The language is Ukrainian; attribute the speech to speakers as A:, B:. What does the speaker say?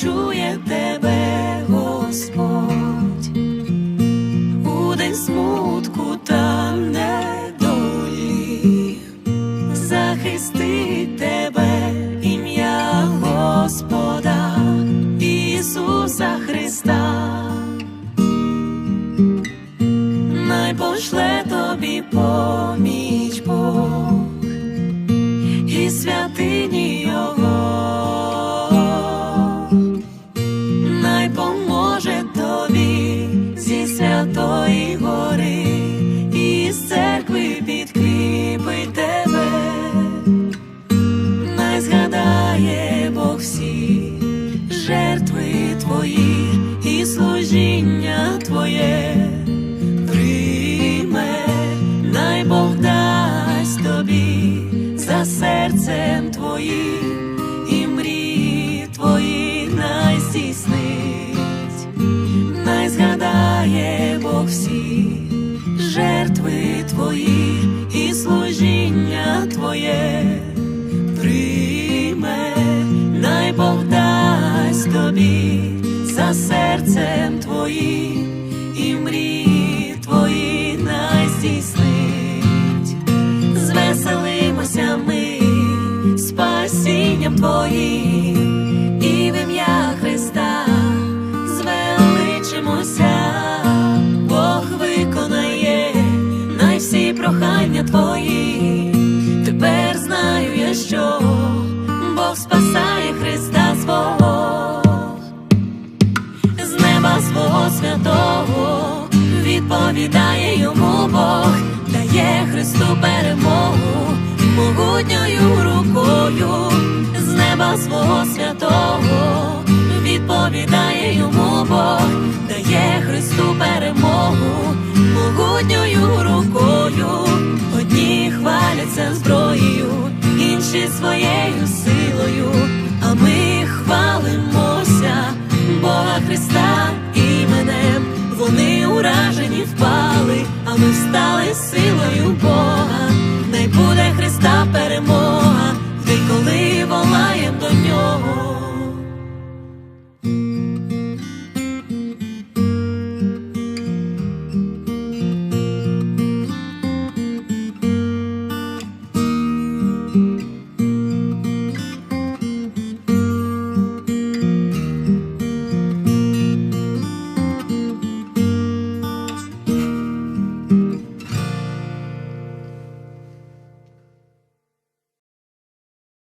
A: Чує тебе, Господь, у день смутку та недолі, захисти тебе, ім'я Господа, Ісуса Христа, най пошле тобі поміч Бог. І свят. Всі жертви твої і служіння твоє. Прийме, най Бог дасть тобі за серцем твоїм і мрії твої най здійснить, звеселимося ми спасінням твоїм прохання твої. Тепер знаю я, що Бог спасає Христа свого. З неба свого святого відповідає йому Бог, дає Христу перемогу могутньою рукою, з неба свого святого не впали, а ми стали силою Бога.